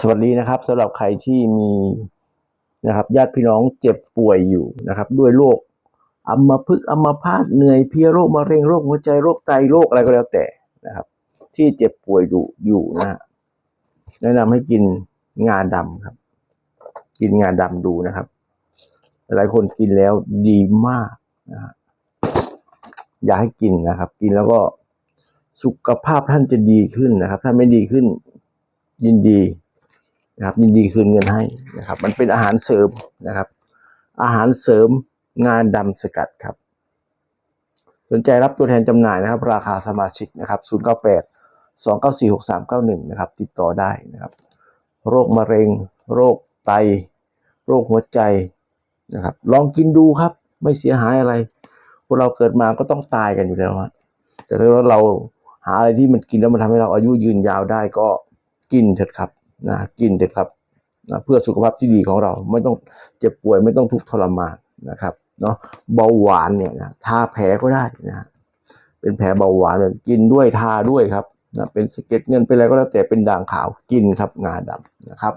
สวัสดีนะครับสำหรับใครที่มีนะครับ ญาติพี่น้องเจ็บป่วยอยู่นะครับ ด้วยโรคอัมพฤกษ์อัมพาตเหนื่อยเพียโรคมะเร็งโรคหัวใจโรคไตโรคอะไรก็แล้วแต่นะครับ ที่เจ็บป่วยอยู่อยู่นะแนะนำให้กินงาดำครับ กินงาดำดูนะครับ หลายคนกินแล้วดีมากนะอยาให้กินนะครับ กินแล้วก็สุขภาพท่านจะดีขึ้นนะครับ ถ้าไม่ดีขึ้นยินดี นะครับยินดีคืนเงินให้นะครับ มันเป็นอาหารเสริมนะครับ อาหารเสริมงานดำสกัดครับ สนใจรับตัวแทนจำหน่ายนะครับ ราคาสมาชิกนะครับ098 294 6391นะครับติดต่อได้นะครับ โรคมะเร็ง โรคไต โรคหัวใจนะครับ ลองกินดูครับ ไม่เสียหายอะไรพวกเราเกิดมาก็ต้องตายกันอยู่แล้วฮะแต่ถ้าเราหาอะไรที่มันกินแล้วมันทำให้เราอายุยืนยาวได้ก็กินเถอะครับ นะกินเถอะครับนะเพื่อสุขภาพที่ดีของเราไม่ต้องเจ็บป่วยไม่ต้องทุกข์ทรมานนะครับเนาะเบาหวานเนี่ยนะทาแผลก็ได้นะเป็นแผลเบาหวานกินด้วยทาด้วยครับนะเป็นสะเก็ดเงินเป็นอะไรก็แล้วแต่เป็นด่างขาวกินครับงาดำนะครับ